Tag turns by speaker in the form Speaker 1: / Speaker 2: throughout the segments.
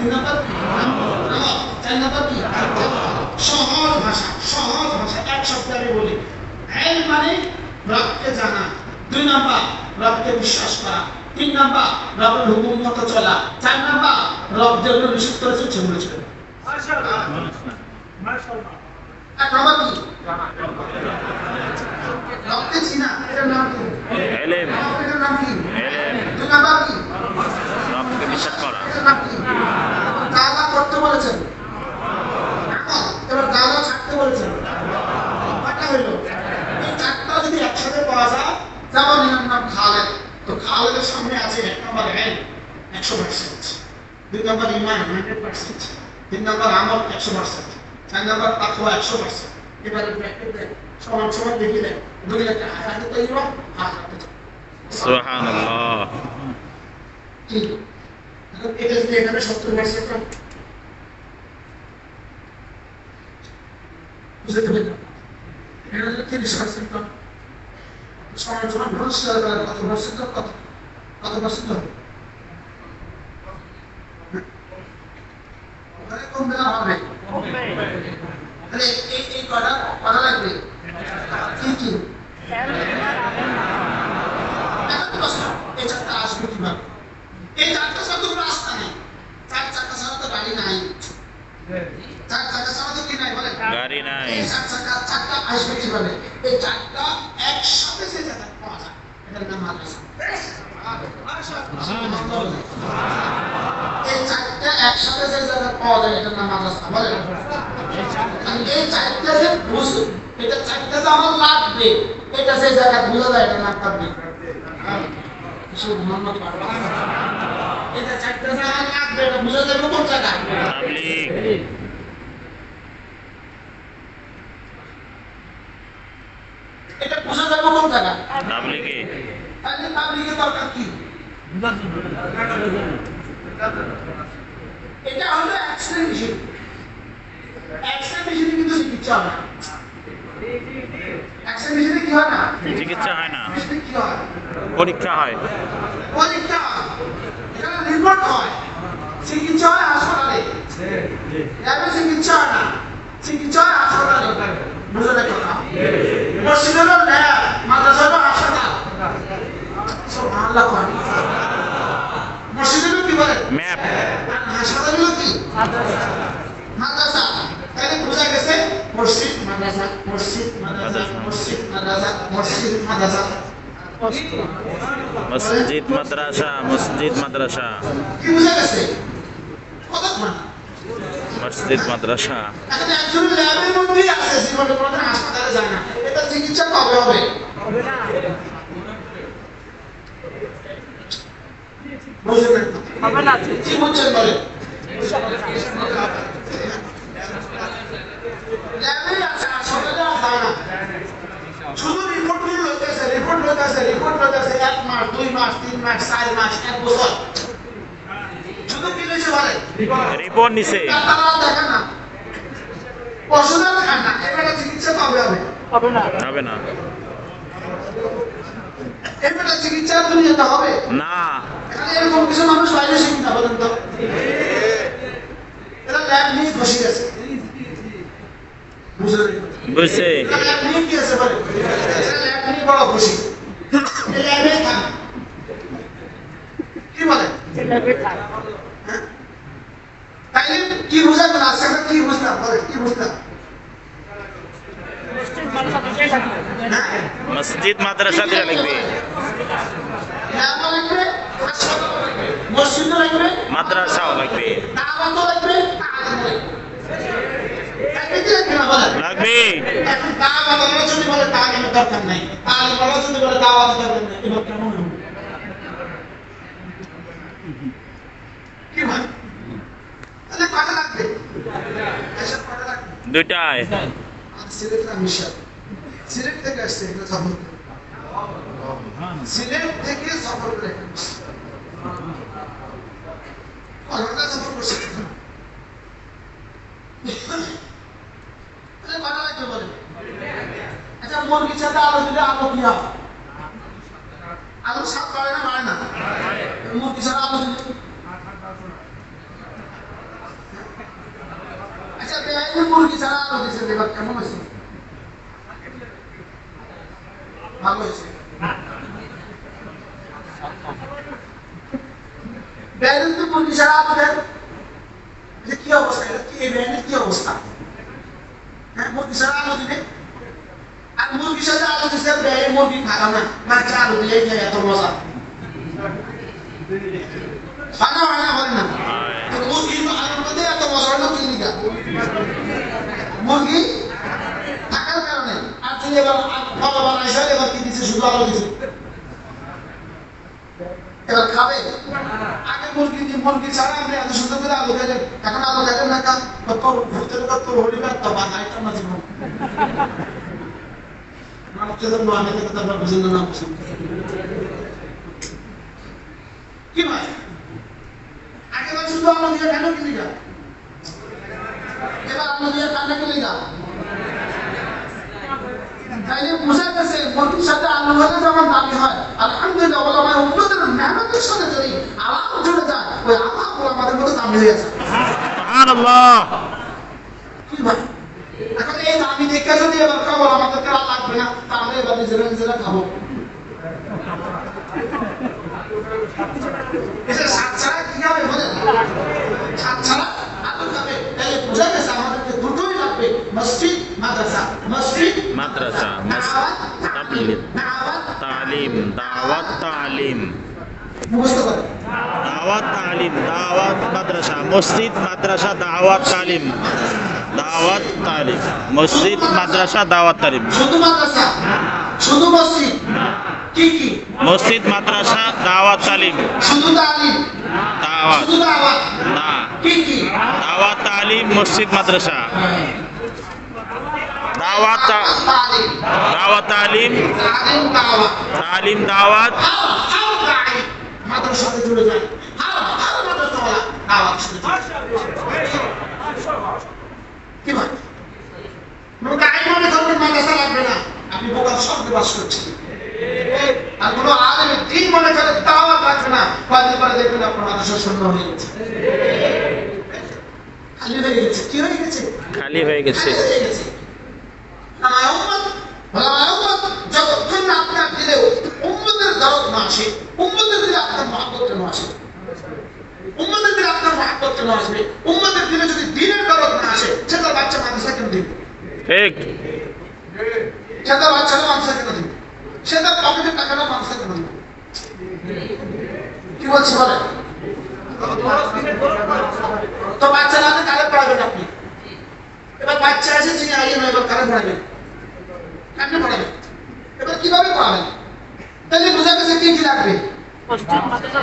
Speaker 1: তিন নাম্বার চার নাম্বার কি সহজ ভাষা সহজ ভাষা এক শব্দে আমি বলি মানে রবকে জানা দুই নাম্বার রবকে বিশ্বাস করা। তিন নাম্বার রবের হুকুম মতো চলা চার নাম্বার রব যেগুলো নিষেধ করেছে সেগুলো ছিল এক নাম্বার কি রবকে চিনা এটার নাম কি এটার নাম কি দুই নাম্বার কি
Speaker 2: রবকে বিশ্বাস করা।
Speaker 1: এটার নাম কি কালা করতে বলেছেন এবার কালা ছাড়তে বলেছেন কয়টা হইল এই চারটা যদি একসাথে পাওয়া যায় যেমন এনার নাম খালেদ তো খালেদের সামনে আছে এক নম্বর এল একশো পার্সেন্ট দুই নম্বর ইমান হান্ড্রেড পার্সেন্ট তিন নম্বর আমল একশো পার্সেন্ট চার নম্বর তাকুয়া একশো পার্সেন্ট এবারে ব্র্যাকেট দেন সমান সমান দেখিয়ে দেন দুই একটা হাতে তৈরি হাত হাতে
Speaker 2: সুবহানাল্লাহ।
Speaker 1: এটা যদি এখানে সত্তর পার্সেন্ট বুঝতে পেরেছেন এটা যদি তিরিশ পার্সেন্ট সমান সমান ভরসা করার কত পার্সেন্ট কত কত পার্সেন্ট হবে ওখানে কমবে না হবে তাহলে এই এই কটা কটা লাগবে কি কি এখন প্রশ্ন এই চারটা আসবে কীভাবে এই চারটা ছাড়া তো কোনো রাস্তা নেই চার চাকা ছাড়া তো গাড়ি নাই চার চাকা ছাড়া তো কি নাই বলেন
Speaker 2: গাড়ি নাই
Speaker 1: এই চার চাকা চারটা পাওয়া যায়, এটার পাওয়া যায়, এটার যে বুঝ এটা চারটা যে আমার লাগবে, এটা বোঝা যায় এটার নাম এটা চারটা যে আমার এটা যাবে কোন জায়গায়? এটা বোঝা যাবে কোন জায়গায়?
Speaker 2: তাবলীগে।
Speaker 1: তাহলে দরকার কি? এটা হলো অ্যাক্সিডেন্ট মেশিন অ্যাক্সিডেন্ট কিন্তু চিকিৎসা হয়। কি হয় না?
Speaker 2: চিকিৎসা হয় না।
Speaker 1: কি হয়?
Speaker 2: পরীক্ষা হয়।
Speaker 1: পরীক্ষা হয়। এখানে রিপোর্ট হয়। চিকিৎসা হয় হাসপাতালে। ল্যাবে চিকিৎসা হয় না? চিকিৎসা হয় হাসপাতালে বুঝে দেখো না মসজিদ হলো ল্যাব মাদ্রাসা হলো হাসপাতাল সুবহানাল্লাহ কয়। মসজিদ হলো কি বলে?
Speaker 2: ম্যাপ।
Speaker 1: আর হাসপাতাল হলো কি? মাদ্রাসা। তাহলে বোঝা গেছে মসজিদ মাদ্রাসা মসজিদ মাদ্রাসা মসজিদ মাদ্রাসা মসজিদ মাদ্রাসা।
Speaker 2: মসজিদ মাদ্রাসা মসজিদ মাদ্রাসা।
Speaker 1: কি বোঝা গেছে? কতক্ষণ?
Speaker 2: মসজিদ মাদ্রাসা।
Speaker 1: একজন ল্যাবের মধ্যেই আছে জীবনে কোনোদিন হাসপাতালে যায় না। এটা চিকিৎসা কবে হবে? বুঝলেন না? শুধু রিপোর্টগুলো রিপোর্ট লইতেছে রিপোর্ট লইতেছে এক মাস দুই মাস তিন মাস চার মাস
Speaker 2: রিপোর্ট নিছে।
Speaker 1: দেখেন না চিকিৎসা হবে
Speaker 3: না।
Speaker 2: হবে না
Speaker 1: এবারে চিকিৎসা তুমি হবে
Speaker 2: না।
Speaker 1: এরকম কিছু মানুষ বাইরে শিখি না বলেন তো? এরা ল্যাব নিয়ে বসে গেছে বুঝলেন?
Speaker 2: বুঝছে।
Speaker 1: এরা ল্যাব নিয়ে কি আছে বলে এরা ল্যাব নিয়ে বড় খুশি। এই ল্যাবে থাক। কি বলে
Speaker 3: ছেলেকে থাক।
Speaker 1: হ্যাঁ? তাইলে কি বুঝাবেন? আজকে আমরা কি বুঝলাম? বলে কি বুঝলাম?
Speaker 3: মানুষ আপনাকে থাকবে।
Speaker 1: হ্যাঁ?
Speaker 2: মসজিদ মাদ্রাসা দিলে লিখবে
Speaker 1: ল্যাবও লাগবে হাসপাতালও লাগবে মসজিদও লাগবে
Speaker 2: মাদ্রাসাও লাগবে।
Speaker 1: দাওয়াতও লাগবে। লাগবে এখন সিলেট থেকে আসছে সিলেট থেকে সফর করে। করছে তাহলে কটা আচ্ছা মুরগির আলো দিলে আলো কি হয় আলো সাত বাড়ে না বাড়ে না মুরগি ছাড়া আলো দিছে এবার কেমন হয়েছে ভালো হয়েছে বেআইনি তো ছাড়া আলু দেন কি অবস্থা এটা কি এই বেআইনি কি অবস্থা মুরগির না হয় না বলেন না। তো মুরগি আলুর মধ্যে এত মজা হলো কি লিগা মুরগি থাকার কারণে আর তুমি এবার শুধু আলু দিছে এবার খাবে? আগে মুরগি মুরগি ছাড়া আপনি এত সুন্দর করে আলু খাইলেন এখন আলু খাইলেন না কান? তোর ভূতের কাজ তোর হরিবার তো বানাইটা না জীবন তো আমি থেকে না বুঝেন কি ভাই আগে শুধু আলু দিয়ে কেন কি এবার আলু দিয়ে কান্না কি লিগা তাইলে বোঝা গেছে মুরগির সাথে হলে যেমন দামি হয় আলহামদুলিল্লাহ বলে আমার উন্নতের মেহনতের সাথে যদি আলাপ জুড়ে যায় ওই আলাপগুলো আমাদের মতো দামি হয়ে ভাই? এখন এই দামি দেখে যদি এবার খাব আমাদেরকে আর লাগবে না তাহলে এবার নিজেরা নিজেরা খাব। সাত ছাড়া কি হবে বলেন? সাত ছাড়া আলু খাবে। তাহলে বোঝা গেছে আমাদেরকে দুটোই লাগবে মসজিদ মাদ্রাসা।
Speaker 2: মাদ্রাসা
Speaker 1: দাওয়াত,
Speaker 2: তাবলীগ
Speaker 1: দাওয়াত,
Speaker 2: তালিম দাওয়াত তালিম। দাওয়াত তালিম দাওয়াত মাদ্রাসা মসজিদ মাদ্রাসা দাওয়াত তালিম। দাওয়াত তালিম মসজিদ মাদ্রাসা দাওয়াত তালিম।
Speaker 1: শুধু মাদ্রাসা শুধু মসজিদ কি কি?
Speaker 2: মসজিদ মাদ্রাসা দাওয়াত তালিম।
Speaker 1: শুধু তালিম
Speaker 2: দাওয়াত।
Speaker 1: শুধু দাওয়াত
Speaker 2: না।
Speaker 1: কি কি?
Speaker 2: দাওয়াত তালিম মসজিদ মাদ্রাসা। দাওয়াত দাওয়াত তালিম
Speaker 1: তালিম দাওয়াত। কি ভাই? মনে করবেন মাদ্রাসা লাগবে না। আপনি বোকার শব্দে বাস করছেন। আর কোনো আলেম দিন মনে করে দাওয়াত লাগবে না। কয়েকদিন পরে দেখবেন আপনার মাদ্রাসা শূন্য হয়ে গেছে। খালি হয়ে গেছে। কি হয়ে গেছে।
Speaker 2: খালি হয়ে গেছে
Speaker 1: হয়ে গেছে আমার উম্মত আমার উম্মত যতক্ষণ না আপনার দিলে উম্মতের দরদ না আসে উম্মতের দিলে আপনার মহাব্বত কেন আসে উম্মতের দিলে কেন আসবে। উম্মতের দিলে যদি দিনের দরদ না আসে সে তার বাচ্চা মাদ্রাসা কেন দিবে
Speaker 2: ঠিক।
Speaker 1: সে তার বাচ্চারা মাদ্রাসা কেন দিবে সে তার পকেটের টাকাটা মাদ্রাসা কেন দিবে কি বলছি বলে তো বাচ্চা না হলে কারে পড়াবেন আপনি? এবার বাচ্চা আছে যিনি আইয়ে না এবার কারে পড়াবেন? কেমনে পড়াবেন? এবার কীভাবে পড়াবেন? তাহলে বোঝা গেছে কি কি লাগবে?
Speaker 3: মাদ্রাসা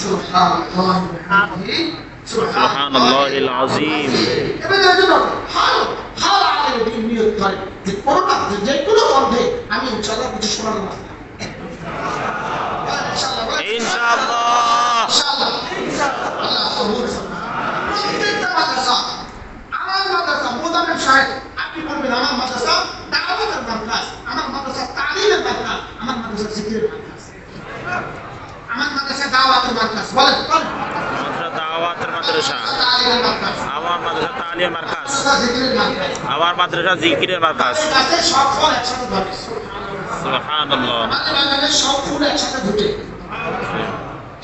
Speaker 2: সুবহানাল্লাহিল আযীম
Speaker 1: এবার জন্য হাল হাল আগে দিন নিয়ত করে। যে কোনটা যে কোনো মধ্যে আমি ইনশাআল্লাহ কিছু শোনাবো না। ইনশাআল্লাহ
Speaker 2: ইনশাআল্লাহ।
Speaker 1: ইনশাআল্লাহ আল্লাহ কবুল করুন। প্রত্যেকটা মাদ্রাসা আমার মাদ্রাসা মোদামের সাহেব আপনি বলবেন আমার মাদ্রাসা দাওয়াতের মাদ্রাস আমার মাদ্রাসা তালিমের মাদ্রাস আমার মাদ্রাসা জিকিরের মাদ্রাস। আমার মাদ্রাসা দাওয়াতের মাদ্রাস বলেন।
Speaker 2: মাদ্রাসা দাওয়াতের মাদ্রাসা। আমার মাদ্রাসা তালিম মার্কাজ
Speaker 1: জিকিরের
Speaker 2: আমার মাদ্রাসা জিকিরের মার্কাজ
Speaker 1: সব ফল একসাথে ধরে।
Speaker 2: সুবহানাল্লাহ।
Speaker 1: আমাদের বাগানে সব ফুল একসাথে ফুটে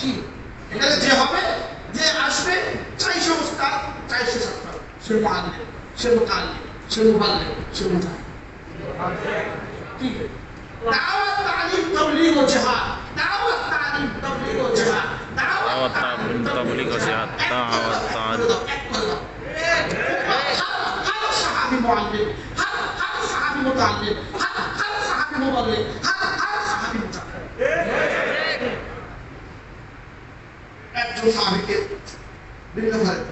Speaker 1: কি? এখানে যে হবে যে আসবে চাই সে চাই সে ছাত্র। সে মুআল্লিম সে মুতাল্লিম সে মুবাল্লিগ সে মুজাহিদ কি? দাওয়াত তালিম তাবলীগ ও জিহাদ। দাওয়াত তবলিক আছে আত্মা আত্মার একজন সাহাবিকে
Speaker 2: বিভিন্ন
Speaker 1: ভাবে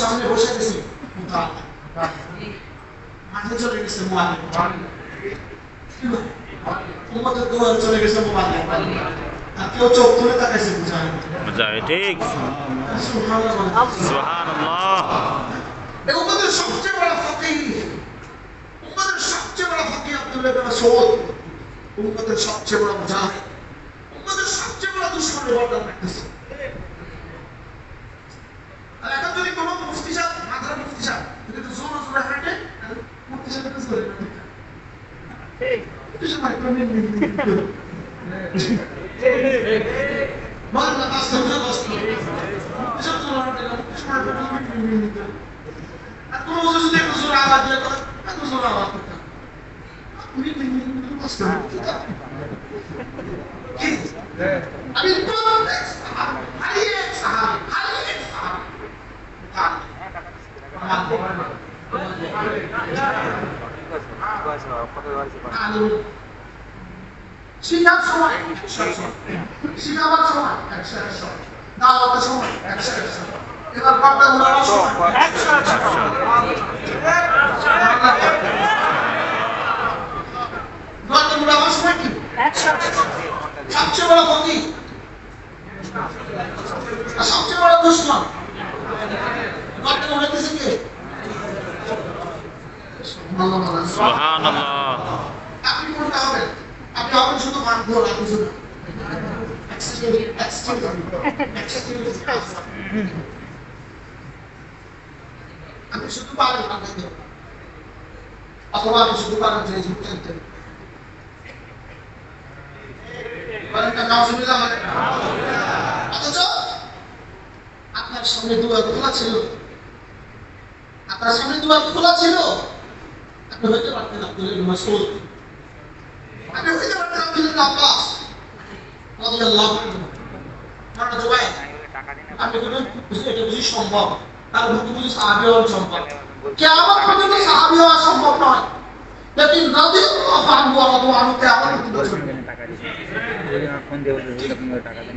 Speaker 1: সামনে বসে গেছি উম্মতের দুয়ারে চলে গেছে মোবাইল আর কেউ চোখ তুলে তাকাইছে
Speaker 2: ঠিক।
Speaker 1: সুবহানাল্লাহ। উম্মতের সবচেয়ে বড় ফকিহ উম্মতের সবচেয়ে বড় ফকিহ আব্দুল্লাহ বিন মাসউদ উম্মতের সবচেয়ে বড় মুজাহিদ উম্মতের সবচেয়ে বড় দুশ্মনের রাখতেছে 선생님.
Speaker 3: 네.
Speaker 1: সবচেয়ে বড় আর সবচেয়ে বড় দুশ্মন আপনি কোনটা হবেন আপনি হবেন শুধু মানবো আপনি শুধু আপনি শুধু পারেন অথবা আপনি শুধু পারেন যে যুক্ত আপনার সামনে দুয়ার খোলা ছিল আপনার সামনে দুয়ার খোলা ছিল আপনি হইতে পারতেন আপনি হইতে পারতেন আব্দুল কারণ জুবাই আপনি বলেন এটা বুঝি সম্ভব। তার বুঝি বুঝি সাহাবী হওয়া সম্ভব। কিয়ামত পর্যন্ত সাহাবী হওয়া সম্ভব নয়। লেকিন আনহু ওয়া রাদু আনহু
Speaker 4: দিচ্ছে ফোন দিয়ে বলছে এরকম করে টাকা দেন।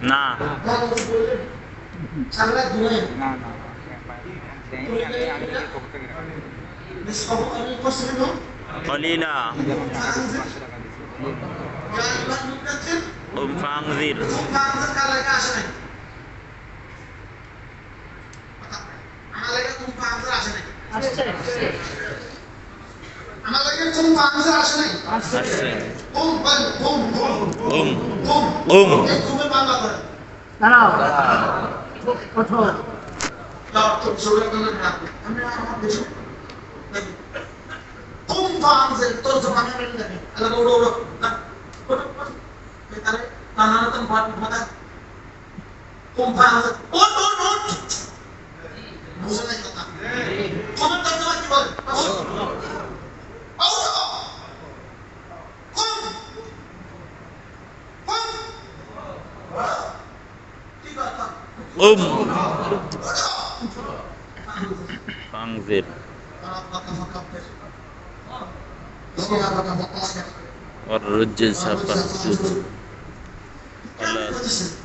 Speaker 1: রাস্তা
Speaker 2: খোলা আছে
Speaker 1: খোলা আছে ফেসবুক দিয়া Bum. Bum. Bum.
Speaker 4: Nào nào. Có thôi. Đó, thực sự là cái lần
Speaker 1: nào. Em đã
Speaker 2: học
Speaker 4: được chứ. Cung vàng
Speaker 2: dạy tôi
Speaker 3: cho
Speaker 2: bạn
Speaker 1: em
Speaker 2: lên này.
Speaker 3: Là đâu
Speaker 1: đâu đâu. Nào. Cái ta đấy. Ta nó tâm hoạt hóa ta. Cung vàng dạy. Út út út. Mua ra này cho ta. Không ăn tâm cho anh như vậy.
Speaker 2: উম
Speaker 1: ওঠ
Speaker 2: ফাংজির
Speaker 1: ربك فكبر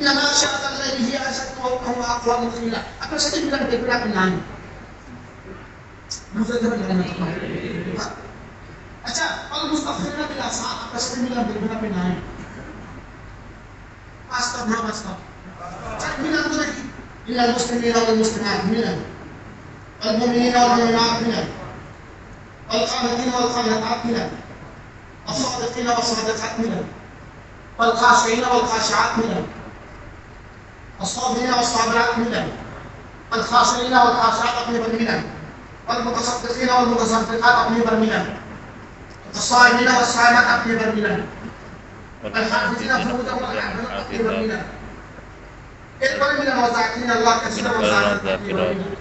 Speaker 1: إنما شهادة الغيب هي أشد وهو أقوى مقيلة أكو شيء من الكبرى من عنه مفردة من علامة الله أتى المستغفرين بالأسعار أكو شيء من الكبرى من عنه أستغفر ما أستغفر. من الملك نعم. إلا المسلمين والمسلمات من المؤمنين والمؤمنات من القانتين والقانتات من الصادقين والصادقات من الخاشعين والخاشعات من الصابرين والصابرات منهم والخاشعين والخاشعات قريبا منهم والمتصدقين والمتصدقات قريبا منهم والصائمين والصائمات قريبا منهم والحافظين فروجهم والحافظات قريبا منهم اقبل من المزاكين الله كثيرا وزاكين قريبا منهم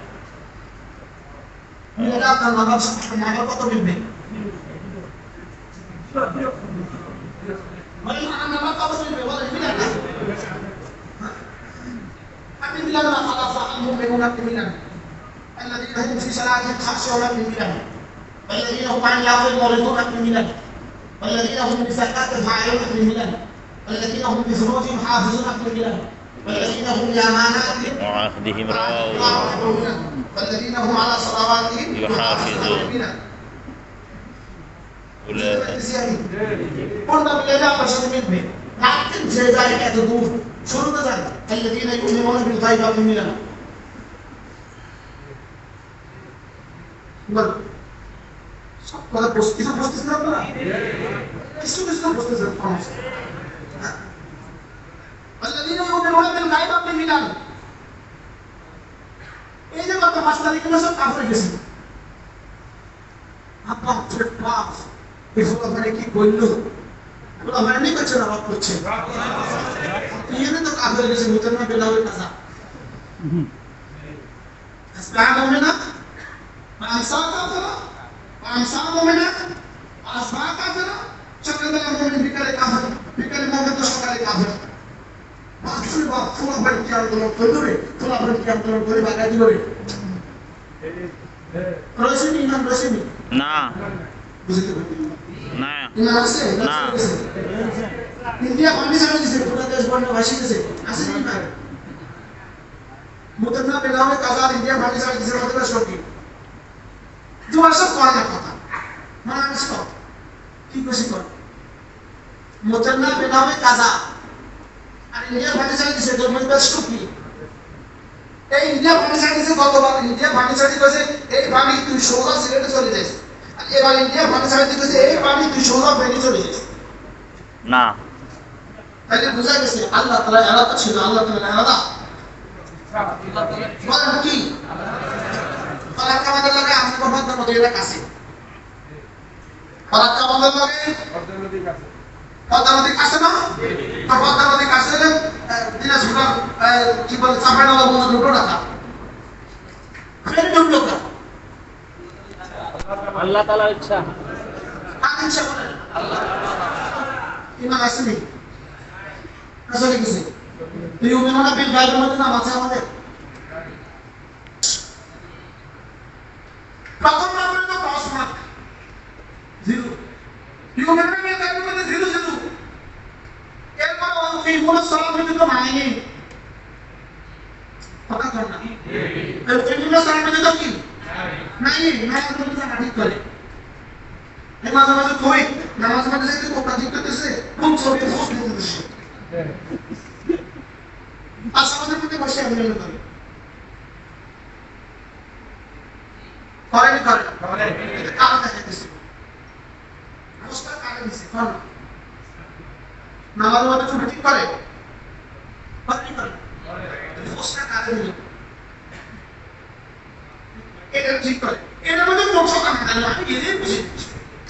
Speaker 1: يراك الله سبحانه وتعالى قطب البيت وإن أنا ما قطب البيت ولا إلا ما خلف المؤمنون من ملل الذين هم في صلاتهم خاشعون من ملل والذين هم عن لغو معرضون من ملل والذين هم بزكاة فاعلون من ملل والذين هم بفروجهم حافظون من ملل والذين هم لأماناتهم
Speaker 2: وعهدهم راعون
Speaker 1: والذين هم على صلواتهم
Speaker 2: يحافظون. أولئك.
Speaker 1: قلنا بالله ما شرمت منهم. لكن جزائك تدور শুরুতে যান الذين يؤمنون بالغيب আপনি মিলেন বল সব কথা প্রস্তুত প্রস্তুত না আপনারা কিছু কিছু প্রস্তুত সমস্যা الذين يؤمنون بالغيب আপনি মিলান এই যে গত পাঁচ তারিখে সব কাপড়ে গেছে আপনার বাপ এগুলো মানে কি বললো এগুলো মানে নি করছে না বাপ করছে এখানে তো কাপড়ে গেছে নতুন না বেলা হয়ে কাজা أسباب مؤمنة وأمساء كافرة وأمساء مؤمنة وأسباب كافرة شكل المؤمن بكالي كافر بكالي مؤمن তো সকালে কাফের বাপরে বাপ ফুলা বাড়ি কি আন্দোলন করবে ফুলা বাড়ি কি আন্দোলন করে বাগাই দিবে রসিনি নাম রসিনি
Speaker 2: না
Speaker 1: বুঝতে পারি
Speaker 2: না
Speaker 1: ইমান আছে
Speaker 2: না।
Speaker 1: ইন্ডিয়া পানি দিছে পুরো দেশ বন্ধ ভাসি গেছে আছে কি না মুতন্না বেলামে কাজার ইন্ডিয়া ছাড়া দিছে মধ্যে সরকি তোমার সব কোন না কথা। মানুষ কর কি খুশি কর মুতন্না বেলামে কাজা আর ইন্ডিয়া ছাড়া দিছে, তোর মধ্যে সরকি এই ইন্ডিয়া ছাড়া দিছে গতবার ইন্ডিয়া ছাড়া দিছে এই পানি তুই সোজা সিলেটে চলে আর এবার ইন্ডিয়া ছাড়া দিছে এই পানি তুই সোজা বেরিয়ে চলে যাস
Speaker 2: না।
Speaker 1: তাহলে বোঝা গেছে আল্লাহ তালা এলাকা ছিল আল্লাহ তালা বলেন কি? ফারাক্কা আমাদের লাগে আমাদের মোহাম্মদ নদীর এলাকা আছে। ফারাক্কা আমাদের লাগে কাছে। না? তো কাছে হলে কি বলে চাপাইনলা বন্ধ দুটো রাখা ফের ডুবলো কা
Speaker 3: আল্লাহ ইচ্ছা।
Speaker 1: ইমান আসেনি আসলে কিছু তুই উমিনা বিল গায়ের মধ্যে নাম আছে আমাদের। প্রথম নম্বরে তো দশ মার্ক। জিরো। ইউমিনা বিল গায়ের মধ্যে জিরো জিরো। এরপর এই কোনো সলাপ তো মানেনি কথা কর না। এই কোনো সলাপ তো কি? নাই নাই কোনো জায়গা ঠিক করে। এই মাঝে মাঝে কই? নামাজ মাঝে যেতে কোপড়া ঠিক করতেছে। কোন ছবি? পোস্ট আর সমাজের মধ্যে বসে মনে করি করেনি করে এটা কারও দিছে পোস্টার কারে। দিছে কোন নামাজ ঠিক করে করেনি করে পোস্টার কারে দিল এটা ঠিক করে এটার মধ্যে কোন সকাল আমি গিয়ে বুঝে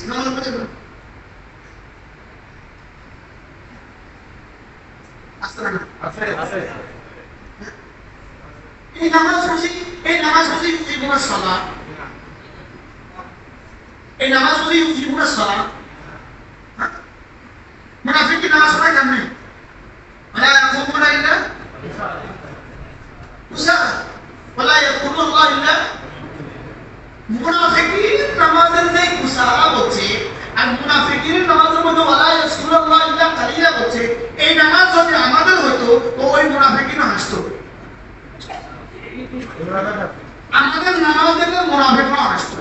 Speaker 1: নামাজ মাঝে আসতে না
Speaker 3: আছে
Speaker 1: এই নামাজ বুঝি এই নামাজ বুঝি ইবুনা সালা এই নামাজ বুঝি ইবুনা সালা মুনাফিক নামাজ পড়ে কেমনে মানে ইয়াকুমুনা ইল্লা বুঝা ওলা ইয়াকুমু আল্লাহ ইল্লা মুনাফিকিন নামাজের যে কুসারা হচ্ছে আর মুনাফিকির নামাজের মধ্যে ওয়ালা ইয়াসকুরুল্লাহ ইল্লা কালিলা বলছে এই নামাজ যদি আমাদের হতো, তো ওই মুনাফিকির হাসতো। আমাদের নামাজ দেখলে হাসতো।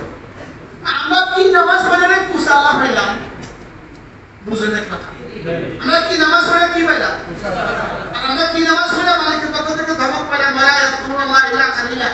Speaker 1: আমরা কি নামাজ পড়ে রে কুসালা হইলাম বুঝেন কথা। আমরা কি নামাজ পড়ে কি পাইলাম? আমরা কি নামাজ পড়ে মালিকের পক্ষ থেকে ধমক পাইলাম মারা ইয়াসকুরুল্লাহ ইল্লা কালিলা